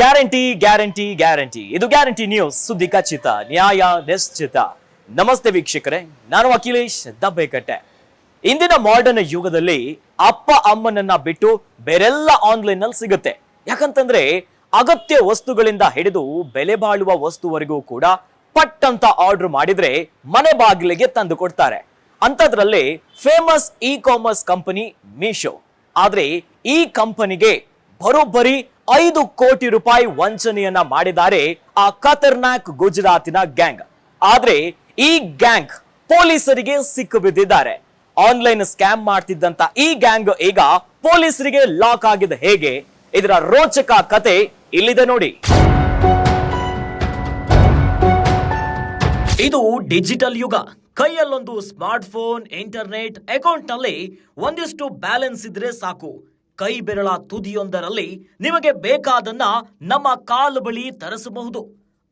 Guarantee guarantee guarantee. ಇದು guarantee news ಸುದ್ದಿ ಖಚಿತ, ನ್ಯಾಯ ನಿಶ್ಚಿತ. ನಮಸ್ತೆ ವೀಕ್ಷಕರೇ, ನಾನು ಅಖಿಲೇಶ್ ದಬ್ಬೆಕಟ್ಟೆ. ಇಂದಿನ ಮಾಡರ್ನ್ ಯುಗದಲ್ಲಿ ಅಪ್ಪ, ಅಮ್ಮನನ್ನ ಬಿಟ್ಟು ಬೇರೆಲ್ಲ ಆನ್ಲೈನ್ನಲ್ಲಿ ಸಿಗುತ್ತೆ. ಯಾಕಂತಂದ್ರೆ, ಅಗತ್ಯ ವಸ್ತುಗಳಿಂದ ಹಿಡಿದು ಬೆಲೆ ಬಾಳುವ ವಸ್ತುವರೆಗೂ ಕೂಡ ಪಟ್ ಅಂತ ಆರ್ಡರ್ ಮಾಡಿದ್ರೆ ಮನೆ ಬಾಗಿಲಿಗೆ ತಂದು ಕೊಡ್ತಾರೆ. ಅಂಥದ್ರಲ್ಲಿ famous e commerce company Meesho ಆದ್ರೆ ಈ ಕಂಪನಿಗೆ ಬರೋಬ್ಬರಿ ಐದು ಕೋಟಿ ರೂಪಾಯಿ ವಂಚನೆಯನ್ನ ಮಾಡಿದ್ದಾರೆ ಆ ಖತರ್ನಾಕ್ ಗುಜರಾತಿನ ಗ್ಯಾಂಗ್. ಆದ್ರೆ ಈ ಗ್ಯಾಂಗ್ ಪೊಲೀಸರಿಗೆ ಸಿಕ್ಕು ಬಿದ್ದಿದ್ದಾರೆ. ಆನ್ಲೈನ್ ಸ್ಕ್ಯಾಮ್ ಮಾಡ್ತಿದ್ದಂತ ಈ ಗ್ಯಾಂಗ್ ಈಗ ಪೊಲೀಸರಿಗೆ ಲಾಕ್ ಆಗಿದೆ ಹೇಗೆ? ಇದರ ರೋಚಕ ಕತೆ ಇಲ್ಲಿದೆ ನೋಡಿ. ಇದು ಡಿಜಿಟಲ್ ಯುಗ. ಕೈಯಲ್ಲೊಂದು ಸ್ಮಾರ್ಟ್ ಫೋನ್ ಇಂಟರ್ನೆಟ್ ಅಕೌಂಟ್ನಲ್ಲಿ ಒಂದಿಷ್ಟು ಬ್ಯಾಲೆನ್ಸ್ ಇದ್ರೆ ಸಾಕು. ಕೈ ಬೆರಳ ತುದಿಯೊಂದರಲ್ಲಿ ನಿಮಗೆ ಬೇಕಾದನ್ನ ನಮ್ಮ ಕಾಲು ಬಳಿ ತರಿಸಬಹುದು.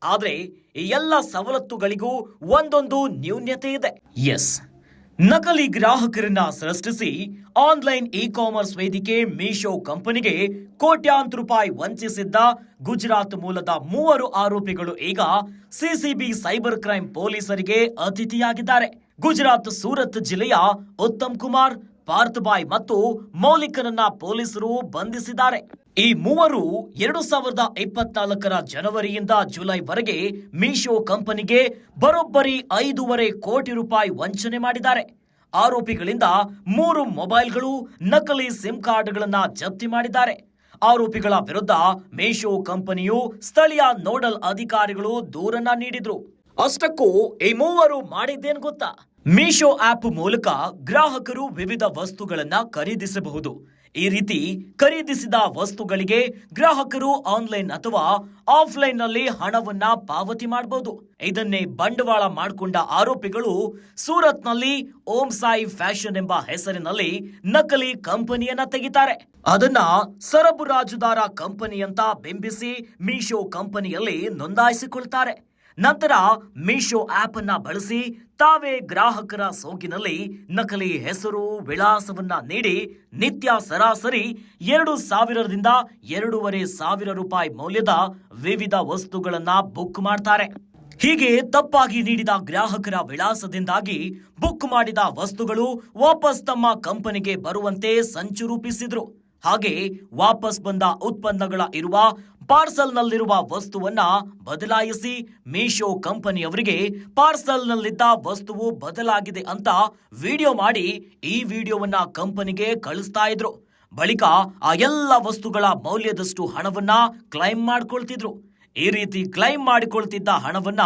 ಆದ್ರೆ ಈ ಎಲ್ಲ ಸವಲತ್ತುಗಳಿಗೂ ಒಂದೊಂದು ನ್ಯೂನ್ಯತೆ ಇದೆ. ಎಸ್ ನಕಲಿ ಗ್ರಾಹಕರನ್ನ ಸೃಷ್ಟಿಸಿ ಆನ್ಲೈನ್ ಇ ಕಾಮರ್ಸ್ ವೇದಿಕೆ ಮೀಶೋ ಕಂಪನಿಗೆ ಕೋಟ್ಯಾಂತರ ರೂಪಾಯಿ ವಂಚಿಸಿದ್ದ ಗುಜರಾತ್ ಮೂಲದ ಮೂವರು ಆರೋಪಿಗಳು ಈಗ ಸಿಸಿಬಿ ಸೈಬರ್ ಕ್ರೈಂ ಪೊಲೀಸರಿಗೆ ಅತಿಥಿಯಾಗಿದ್ದಾರೆ. ಗುಜರಾತ್ ಸೂರತ್ ಜಿಲ್ಲೆಯ ಉತ್ತಮ್ ಕುಮಾರ್ ಪಾರ್ಥ್ ಬಾಯ್ ಮತ್ತು ಮೌಲಿಕನನ್ನ ಪೊಲೀಸರು ಬಂಧಿಸಿದ್ದಾರೆ. ಈ ಮೂವರು ಎರಡು ಸಾವಿರದ ಇಪ್ಪತ್ನಾಲ್ಕರ ಜನವರಿಯಿಂದ ಜುಲೈವರೆಗೆ ಮೀಶೋ ಕಂಪನಿಗೆ ಬರೋಬ್ಬರಿ ಐದೂವರೆ ಕೋಟಿ ರೂಪಾಯಿ ವಂಚನೆ ಮಾಡಿದ್ದಾರೆ. ಆರೋಪಿಗಳಿಂದ ಮೂರು ಮೊಬೈಲ್ಗಳು, ನಕಲಿ ಸಿಮ್ ಕಾರ್ಡ್ಗಳನ್ನ ಜಪ್ತಿ ಮಾಡಿದ್ದಾರೆ. ಆರೋಪಿಗಳ ವಿರುದ್ಧ ಮೀಶೋ ಕಂಪನಿಯು ಸ್ಥಳೀಯ ನೋಡಲ್ ಅಧಿಕಾರಿಗಳು ದೂರನ್ನ ನೀಡಿದ್ರು. ಅಷ್ಟಕ್ಕೂ ಈ ಮೂವರು ಮಾಡಿದ್ದೇನು ಗೊತ್ತಾ? ಮೀಶೋ ಆಪ್ ಮೂಲಕ ಗ್ರಾಹಕರು ವಿವಿಧ ವಸ್ತುಗಳನ್ನ ಖರೀದಿಸಬಹುದು. ಈ ರೀತಿ ಖರೀದಿಸಿದ ವಸ್ತುಗಳಿಗೆ ಗ್ರಾಹಕರು ಆನ್ಲೈನ್ ಅಥವಾ ಆಫ್ಲೈನ್ನಲ್ಲಿ ಹಣವನ್ನ ಪಾವತಿ ಮಾಡಬಹುದು ಇದನ್ನೇ ಬಂಡವಾಳ ಮಾಡಿಕೊಂಡ ಆರೋಪಿಗಳು ಸೂರತ್ನಲ್ಲಿ ಓಂ ಸಾಯಿ ಫ್ಯಾಷನ್ ಎಂಬ ಹೆಸರಿನಲ್ಲಿ ನಕಲಿ ಕಂಪನಿಯನ್ನ ತೆಗಿತಾರೆ. ಅದನ್ನ ಸರಬರಾಜುದಾರ ಕಂಪನಿ ಅಂತ ಬಿಂಬಿಸಿ ಮೀಶೋ ಕಂಪನಿಯಲ್ಲಿ ನೋಂದಾಯಿಸಿಕೊಳ್ತಾರೆ. ನಂತರ ಮೀಶೋ ಆಪ್ ಅನ್ನ ಬಳಸಿ ತಾವೇ ಗ್ರಾಹಕರ ಸೋಗಿನಲ್ಲಿ ನಕಲಿ ಹೆಸರು, ವಿಳಾಸವನ್ನ ನೀಡಿ ನಿತ್ಯ ಸರಾಸರಿ ಎರಡು ಸಾವಿರದಿಂದ ಎರಡೂವರೆ ಸಾವಿರ ರೂಪಾಯಿ ಮೌಲ್ಯದ ವಿವಿಧ ವಸ್ತುಗಳನ್ನ ಬುಕ್ ಮಾಡ್ತಾರೆ. ಹೀಗೆ ತಪ್ಪಾಗಿ ನೀಡಿದ ಗ್ರಾಹಕರ ವಿಳಾಸದಿಂದಾಗಿ ಬುಕ್ ಮಾಡಿದ ವಸ್ತುಗಳು ವಾಪಸ್ ತಮ್ಮ ಕಂಪನಿಗೆ ಬರುವಂತೆ ಸಂಚು ರೂಪಿಸಿದ್ರು. ಹಾಗೆ ವಾಪಸ್ ಬಂದ ಉತ್ಪನ್ನಗಳ ಇರುವ ಪಾರ್ಸಲ್ನಲ್ಲಿರುವ ವಸ್ತುವನ್ನ ಬದಲಾಯಿಸಿ ಮೀಶೋ ಕಂಪನಿಯವರಿಗೆ ಪಾರ್ಸಲ್ನಲ್ಲಿದ್ದ ವಸ್ತುವು ಬದಲಾಗಿದೆ ಅಂತ ವಿಡಿಯೋ ಮಾಡಿ ಈ ವಿಡಿಯೋವನ್ನ ಕಂಪನಿಗೆ ಕಳಿಸ್ತಾ ಇದ್ರು. ಬಳಿಕ ಆ ಎಲ್ಲ ವಸ್ತುಗಳ ಮೌಲ್ಯದಷ್ಟು ಹಣವನ್ನ ಕ್ಲೈಮ್ ಮಾಡ್ಕೊಳ್ತಿದ್ರು. ಈ ರೀತಿ ಕ್ಲೈಮ್ ಮಾಡಿಕೊಳ್ತಿದ್ದ ಹಣವನ್ನ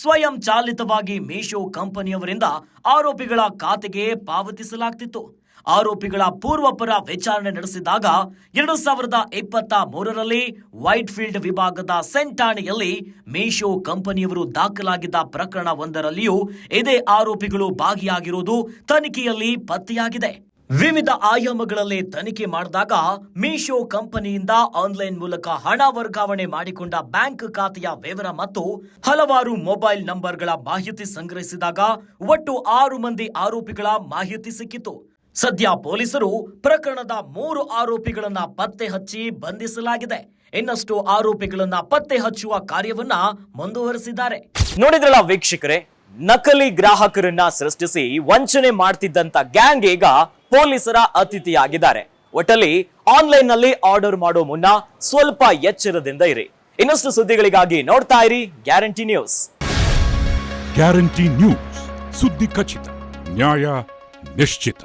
ಸ್ವಯಂ ಚಾಲಿತವಾಗಿ ಮೀಶೋ ಕಂಪನಿಯವರಿಂದ ಆರೋಪಿಗಳ ಖಾತೆಗೆ ಪಾವತಿಸಲಾಗ್ತಿತ್ತು. ಆರೋಪಿಗಳ ಪೂರ್ವಪರ ವಿಚಾರಣೆ ನಡೆಸಿದಾಗ ಎರಡು ಸಾವಿರದ ಇಪ್ಪತ್ತ ಮೂರರಲ್ಲಿ ವೈಟ್ ಫೀಲ್ಡ್ ವಿಭಾಗದ ಸೆಂಟ್ ಠಾಣೆಯಲ್ಲಿ ಮೀಶೋ ಕಂಪನಿಯವರು ದಾಖಲಾಗಿದ್ದ ಪ್ರಕರಣ ಒಂದರಲ್ಲಿಯೂ ಇದೇ ಆರೋಪಿಗಳು ಭಾಗಿಯಾಗಿರುವುದು ತನಿಖೆಯಲ್ಲಿ ಪತ್ತೆಯಾಗಿದೆ. ವಿವಿಧ ಆಯಾಮಗಳಲ್ಲಿ ತನಿಖೆ ಮಾಡಿದಾಗ ಮೀಶೋ ಕಂಪನಿಯಿಂದ ಆನ್ಲೈನ್ ಮೂಲಕ ಹಣ ವರ್ಗಾವಣೆ ಮಾಡಿಕೊಂಡ ಬ್ಯಾಂಕ್ ಖಾತೆಯ ವಿವರ ಮತ್ತು ಹಲವಾರು ಮೊಬೈಲ್ ನಂಬರ್ಗಳ ಮಾಹಿತಿ ಸಂಗ್ರಹಿಸಿದಾಗ ಒಟ್ಟು ಆರು ಮಂದಿ ಆರೋಪಿಗಳ ಮಾಹಿತಿ ಸಿಕ್ಕಿತು. ಸದ್ಯ ಪೊಲೀಸರು ಪ್ರಕರಣದ ಮೂರು ಆರೋಪಿಗಳನ್ನ ಪತ್ತೆ ಹಚ್ಚಿ ಬಂಧಿಸಲಾಗಿದೆ. ಇನ್ನಷ್ಟು ಆರೋಪಿಗಳನ್ನ ಪತ್ತೆ ಹಚ್ಚುವ ಕಾರ್ಯವನ್ನ ಮುಂದುವರೆಸಿದ್ದಾರೆ. ನೋಡಿದ್ರಲ್ಲ ವೀಕ್ಷಕರೇ, ನಕಲಿ ಗ್ರಾಹಕರನ್ನ ಸೃಷ್ಟಿಸಿ ವಂಚನೆ ಮಾಡ್ತಿದ್ದಂತ ಗ್ಯಾಂಗ್ ಈಗ ಪೊಲೀಸರ ಅತಿಥಿಯಾಗಿದ್ದಾರೆ. ಒಟ್ಟಲ್ಲಿ ಆನ್ಲೈನ್ನಲ್ಲಿ ಆರ್ಡರ್ ಮಾಡೋ ಮುನ್ನ ಸ್ವಲ್ಪ ಎಚ್ಚರದಿಂದ ಇರಿ. ಇನ್ನಷ್ಟು ಸುದ್ದಿಗಳಿಗಾಗಿ ನೋಡ್ತಾ ಇರಿ ಗ್ಯಾರಂಟಿ ನ್ಯೂಸ್. Guarantee news. ಸುದ್ದಿ ಖಚಿತ, ನ್ಯಾಯ ನಿಶ್ಚಿತ.